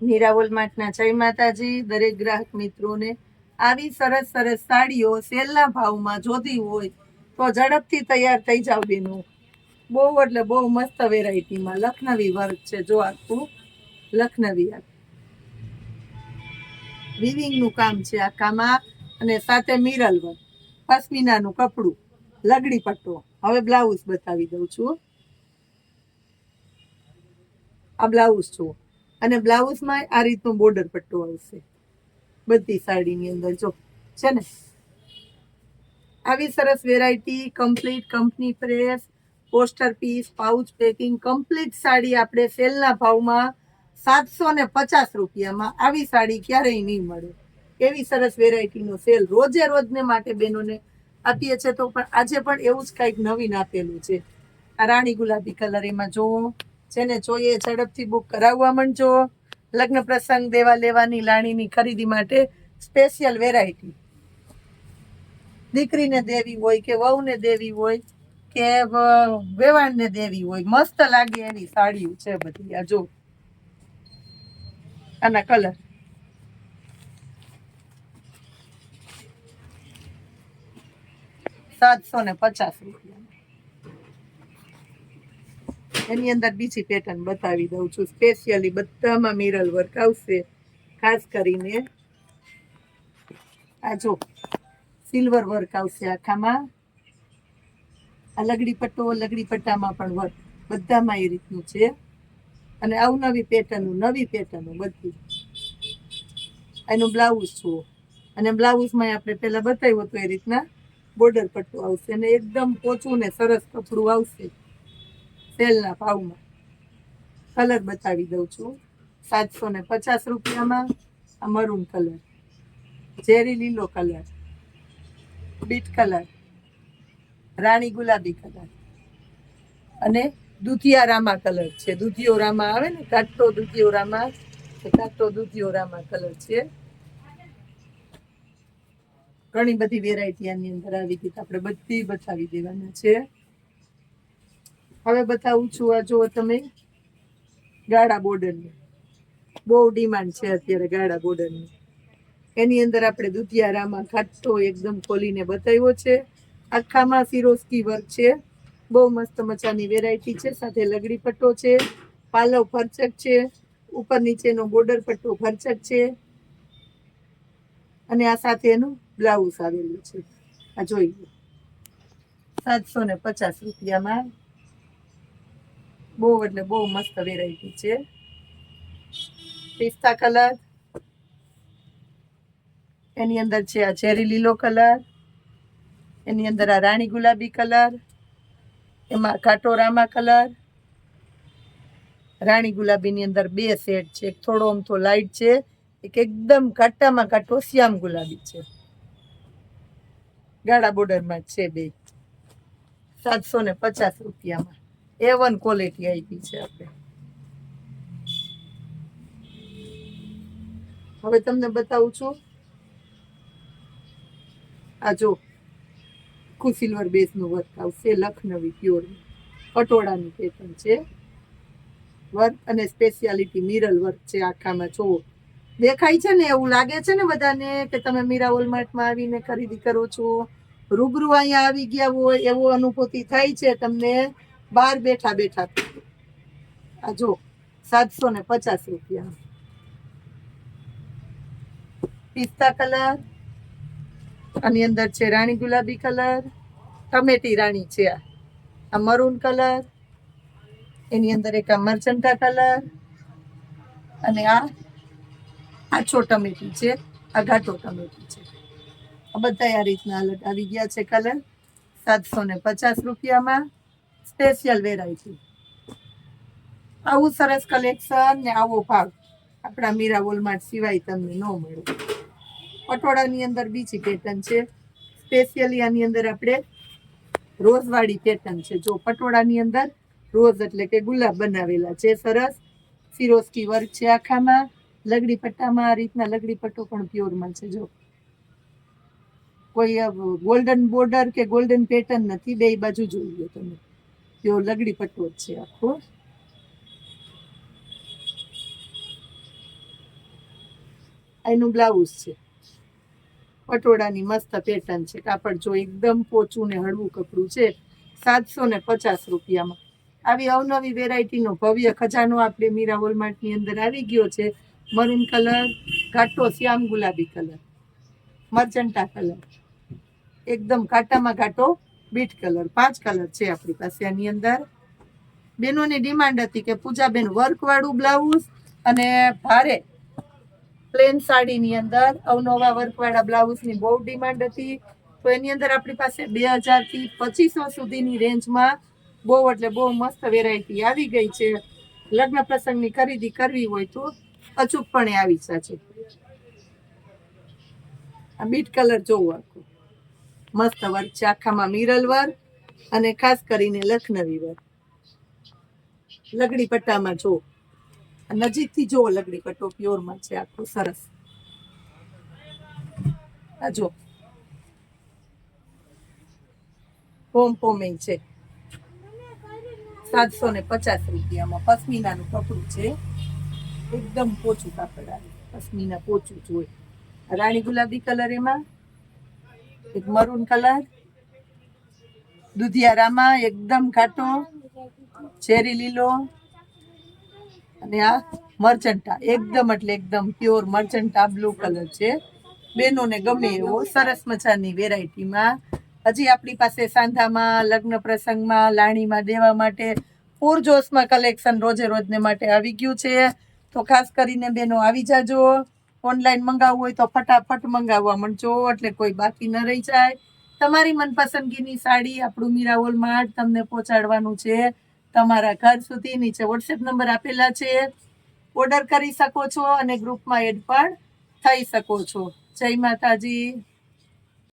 મીરાવોલ માર્ટના. જય માતાજી. દરેક ગ્રાહક મિત્રોને આવી સરસ સરસ સાડીઓ સેલના ભાવમાં જોતી હોય તો ઝડપથી તૈયાર થઈ જાવ બેનો. બહુ એટલે બહુ મસ્ત વેરાયટીમાં લખનવી વર્ક છે. જો આખું લખનવી વિવિંગનું કામ છે આ કામાં અને સાથે મિરલ વર્ક, પશ્મિનાનું કપડું, લગડી પટ્ટો. હવે બ્લાઉઝ બતાવી દઉં છું. આ બ્લાઉઝ જુઓ. અને બ્લાઉઝમાં આ રીતનો બોર્ડર પટ્ટો આવશે. બધી સાડીની અંદર, જો, છે ને? આવી સરસ variety complete company press poster piece pouch packing complete sari આપણે સેલના ભાવમાં સાતસો ને પચાસ રૂપિયામાં આવી સાડી ક્યારેય નહીં મળે. એવી સરસ વેરાયટીનો સેલ રોજે રોજને માટે બહેનોને આપીએ છીએ તો પણ આજે પણ એવું જ કંઈક નવીન આપેલું છે. આ રાણી ગુલાબી કલર એમાં જોવો જેને જોઈએ ઝડપથી બુક કરાવવા માંડજો. લગ્ન પ્રસંગ, દેવા લેવાની લાણીની ખરીદી માટે સ્પેશિયલ વેરાયટી દીકરીને દેવી હોય કે વહુને દેવી હોય કે વેવાણને દેવી હોય, મસ્ત લાગે એની સાડી છે બધી, આ જો. આના કલર સાતસો ને પચાસ રૂપિયા. એની અંદર બીજી પેટર્ન બતાવી દઉં છું. સ્પેશિયલી બધામાં મિરલ વર્ક આવશે, ખાસ કરીને આ જો સિલ્વર વર્ક આવશે આખામાં. આ લગડી પટ્ટો, લગડી પટ્ટામાં પણ વર્ક બધામાં એ રીતનું છે. અને અવનવી પેટર્નનું નવી પેટર્નનું બધી. એનું બ્લાઉઝ જુઓ. અને બ્લાઉઝમાં આપણે પહેલા બતાવ્યું હતું એ રીતના બોર્ડર પટ્ટો આવશે અને એકદમ પોચું ને સરસ કપડું આવશે. સેલના ભાવમાં કલર બતાવી દઉં છું. સાતસો ને પચાસ રૂપિયામાં આ મરૂન કલર, ઝેરી લીલો કલર, બીટ કલર, રાણી ગુલાબી કલર અને દુધિયા રામા કલર છે. દુધિયો રામા આવે ને, કાટો દુધિયો રામા કાટો દુધિયો રામા કલર છે. ઘણી બધી વેરાયટી આની અંદર આવી ગઈ આપણે બધી બતાવી દેવાના છે. હવે બતાવું છું આ જુઓ તમે. ગાળા બોર્ડરની. બહુ ડિમાન્ડ છે અત્યારે ગાળા બોર્ડરની. એની અંદર આપણે દુધિયારામાં ખાટો એકદમ ખોલીને બતાવ્યો છે. આખામાં સિરોસ્કી વર્ક છે. બહુ મસ્ત મજાની વેરાયટી છે. સાથે લગડી પટ્ટો છે. પાલવ ફરચક છે. ઉપર નીચેનો બોર્ડર પટ્ટો ફરચક છે. અને આ સાથે એનું બ્લાઉઝ આવેલું છે. આ જોઈ લો. સાતસો ને પચાસ રૂપિયામાં બહુ એટલે બહુ મસ્ત વેરાયટી છે. પિસ્તા કલર. એની અંદર છે આ ચેરી લીલો કલર. એની અંદર આ રાણી ગુલાબી કલર. એમાં કાટોરામા કલર. રાણી ગુલાબીની અંદર બે શેડ છે. એક થોડો અમથો લાઇટ છે, એક એકદમ ઘાટામાં ઘાટો શ્યામ ગુલાબી છે. ગાળા બોર્ડરમાં છે બે. સાતસો ને પચાસ રૂપિયામાં. એ વન ક્વોલિટી આપી છે આપણે હવે તમને બતાવું છું. આ જો આખું સિલ્વર બેઝનું વર્ક આવશે લખનવી પ્યોર પટોળાની પેટર્ન છે. વર્ક અને સ્પેશિયાલિટી મિરલ વર્ક છે આખામાં જો દેખાય છે ને, એવું લાગે છે ને બધાને કે તમે મીરા વોલમાર્ટમાં આવીને ખરીદી કરો છો. રૂબરૂ અહીંયા આવી ગયા હોય, એવો અનુભૂતિ થાય છે તમને. બહાર બેઠા બેઠા. આ જો, સાતસો ને પચાસ રૂપિયા. પિસ્તા કલર, આની અંદર છે રાણી ગુલાબી કલર, ટમેટી રાણી છે આ. મરૂન કલર, એની અંદર એક આ મરચંટા કલર, અને આ આછો ટમેટી છે, આ ઘાટો ટમેટી છે. આ બધા આ રીતના અલગ આવી ગયા છે કલર. સાતસો ને પચાસ રૂપિયામાં. Special variety. આવું સરસ કલેક્શન ને આવો ભાવ આપણા મીરા વોલમાર્ટ સિવાય તમને ન મળે. પટોળાની અંદર બીજી પેટર્ન છે. સ્પેશિયલી આની અંદર આપણે રોઝવાળી પેટર્ન છે. જો પટોળાની અંદર રોઝ એટલે કે ગુલાબ બનાવેલા છે. સરસ. ફિરોસ્કી વર્ક છે આખામાં. લગડી પટ્ટામાં આ રીતના લગડી પટ્ટો પણ પ્યોરમાં છે, જો. કોઈ ગોલ્ડન બોર્ડર કે ગોલ્ડન પેટર્ન નથી, બે બાજુ જોઈ લો તમે. પ્યોર લગડી પટ્ટો છે આખો. એનું બ્લાઉઝ છે. પટોળાની મસ્ત પેટર્ન છે. કાપડ જો એકદમ પોચું ને હળવું કપડું છે. સાતસો ને પચાસ રૂપિયામાં. આવી અવનવી વેરાયટીનો ભવ્ય ખજાનો આપણે મીરા વોલમાર્ટની અંદર આવી ગયો છે. મરૂન કલર, ઘાટો શ્યામ ગુલાબી કલર. મર્ચન્ટા કલર. એકદમ ઘાટામાં ઘાટો બીટ કલર, પાંચ કલર છે આપણી પાસે આની અંદર. બેનોની ડિમાન્ડ હતી કે પૂજાબેન વર્કવાળું બ્લાઉઝ અને ભારે પ્લેન સાડીની અંદર અવનવા વર્કવાળા બ્લાઉઝની બહુ ડિમાન્ડ હતી. તો એની અંદર આપણી પાસે બે હજારથી પચીસો સુધીની રેન્જમાં બહુ એટલે બહુ મસ્ત વેરાયટી આવી ગઈ છે. લગ્ન પ્રસંગની ખરીદી કરવી હોય તો અચૂકપણે આવી છે આ બીટ કલર જોવું આખું. મસ્ત વર્ક છે, આખામાં મિરલ વર્ક અને ખાસ કરીને લખનવી વર્ક લગડી પટ્ટામાં જો નજીકથી જુઓ લગડી પટ્ટો, પ્યોરમાં છે આખો, સરસ. આ જો પોમ પોમે છે. સાતસો ને પચાસ રૂપિયામાં પશ્મિનાનું કપડું છે. એકદમ પોચું કાપડ આવે. પશ્મિના પોચું જ હોય. રાણી ગુલાબી કલર એમાં. એક મરૂન કલર દુધિયારામાં એકદમ ઘાટો ચેરી લીલો અને આ મર્ચન્ટા એકદમ એટલે એકદમ પ્યોર મર્ચન્ટા બ્લુ કલર છે. બેનોને ગમે એવો સરસ મજાની વેરાયટીમાં હજી આપણી પાસે સાંધામાં, લગ્ન પ્રસંગમાં, લાણીમાં, દેવા માટે પૂરજોશમાં કલેક્શન રોજે રોજને માટે આવી ગયું છે. તો ખાસ કરીને બેનો આવી જાજો. ઓનલાઈન મંગાવવું હોય તો ફટાફટ મંગાવવા મળજો એટલે કોઈ બાકી ન રહી જાય. તમારી મનપસંદગીની સાડી આપણું મીરાવોલ માર્ટ તમને પહોંચાડવાનું છે. તમારા ઘર સુધી નીચે વોટ્સએપ નંબર આપેલા છે. ઓર્ડર કરી શકો છો અને ગ્રુપમાં એડ પણ થઈ શકો છો. જય માતાજી.